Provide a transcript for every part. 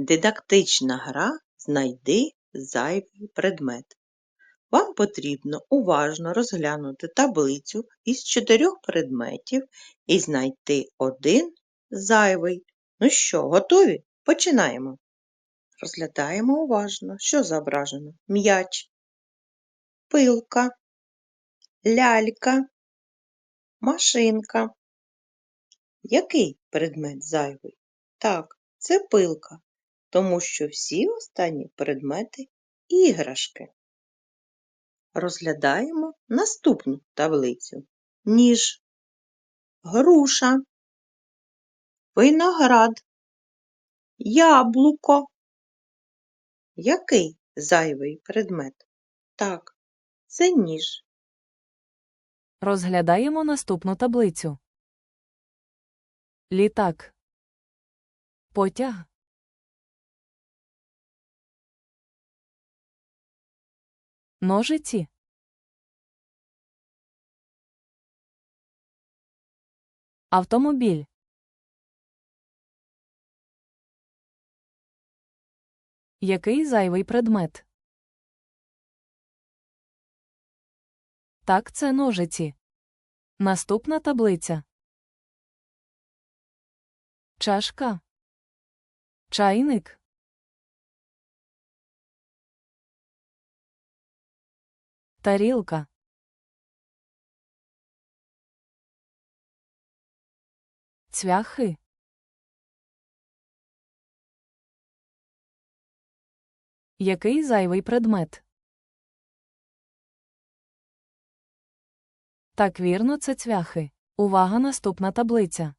Дидактична гра Знайди зайвий предмет. Вам потрібно уважно розглянути таблицю із чотирьох предметів і знайти один зайвий. Ну що, готові? Починаємо. Розглядаємо уважно, що зображено. М'яч, пилка, лялька, машинка. Який предмет зайвий? Так, це пилка, тому що всі останні предмети іграшки. Розглядаємо наступну таблицю. Ніж, груша, виноград, яблуко. Який зайвий предмет? Так, це ніж. Розглядаємо наступну таблицю. Літак. Потяг. Ножиці. Автомобіль. Який зайвий предмет? Так, це ножиці. Наступна таблиця. Чашка. Чайник. Тарілка. Цвяхи. Який зайвий предмет? Так вірно, це цвяхи. Увага, наступна таблиця.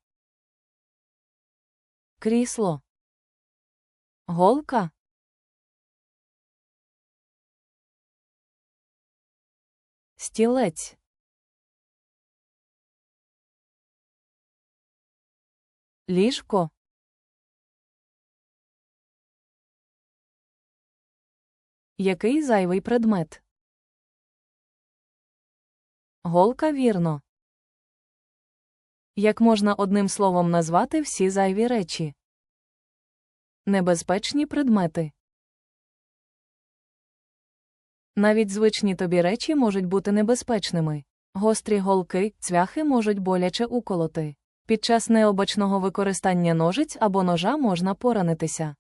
Крісло. Голка. Стілець. Ліжко. Який зайвий предмет? Голка вірно. Як можна одним словом назвати всі зайві речі? Небезпечні предмети. Навіть звичні тобі речі можуть бути небезпечними. Гострі голки, цвяхи можуть боляче уколоти. Під час необачного використання ножиць або ножа можна поранитися.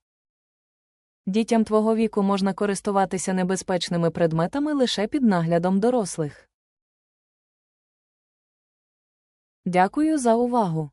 Дітям твого віку можна користуватися небезпечними предметами лише під наглядом дорослих. Дякую за увагу.